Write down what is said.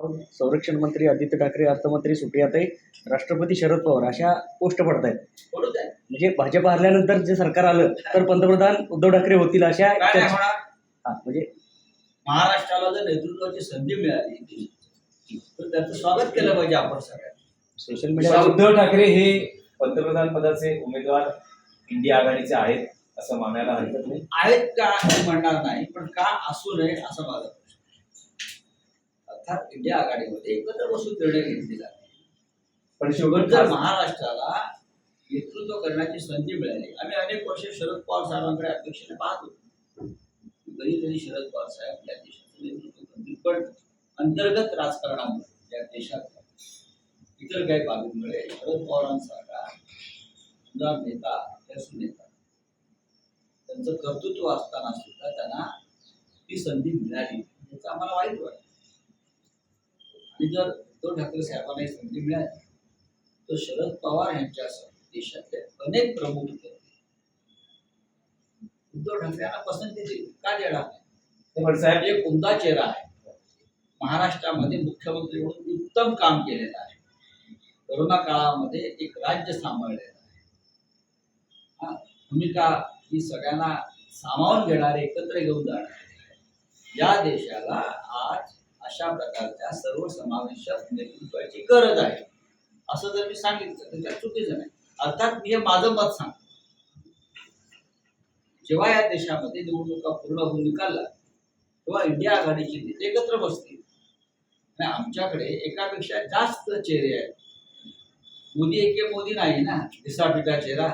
संरक्षण मंत्री आदित्य ठाकरे अर्थमंत्री सुप्रियाताई राष्ट्रपती शरद पवार अशा पोस्ट पडत आहेत म्हणजे भाजप हरल्यानंतर जे सरकार आलं तर पंतप्रधान उद्धव ठाकरे होतील अशा हा, म्हणजे महाराष्ट्राला जर नेतृत्वाची संधी मिळाली तर त्याचं स्वागत केलं पाहिजे आपण सगळ्यांनी. सोशल मीडिया उद्धव ठाकरे हे पंतप्रधान पदाचे उमेदवार इंडिया आघाडीचे आहेत असं मानायला हरकत नाही. आहेत का म्हणणार नाही पण का असू नये असं माझा. अर्थात इंडिया आघाडीमध्ये एकत्र बसून निर्णय घेतले जाते. पण शेवट जर महाराष्ट्राला नेतृत्व करण्याची संधी मिळाली आम्ही अनेक वर्ष शरद पवार साहेबांकडे अपेक्षेने पाहत. होतो कधी कधी शरद पवार साहेब या देशाचं नेतृत्व करतील. पण अंतर्गत राजकारणामुळे या देशात इतर काही बाबींमुळे शरद पवारांसारखा आमदार नेता यशस्वी नेता त्यांचं कर्तृत्व असताना सुद्धा त्यांना ती संधी मिळाली. आणि जर उद्धव ठाकरे साहेबांना ही संधी मिळाली तर शरद पवार यांच्यासह देशातले अनेक प्रमुख उद्धव ठाकरे यांना पसंती देईल का देणार नाही साहेब एक उमदा चेहरा आहे. महाराष्ट्रामध्ये मुख्यमंत्री म्हणून उत्तम काम केलेलं आहे. कोरोना काळामध्ये एक राज्य सांभाळलेलं आहे. हा, भूमिका ही सगळ्यांना सामावून घेणारे एकत्र घेऊन जाणारे या देशाला आज अशा प्रकारच्या सर्वसमावेशक नेतृत्वाची गरज आहे. असं जर मी सांगितलं तर त्या चुकीचं नाही. अर्थात मी हे माझं मत सांगतो. जेव्हा या देशामध्ये निवडणुका पूर्ण होऊन निकालला तेव्हा इंडिया आघाडीचे नेते एकत्र बसतील. आणि आमच्याकडे एकापेक्षा जास्त चेहरे आहेत. मोदी एके मोदी नाही ना दिसापिटा चेहरा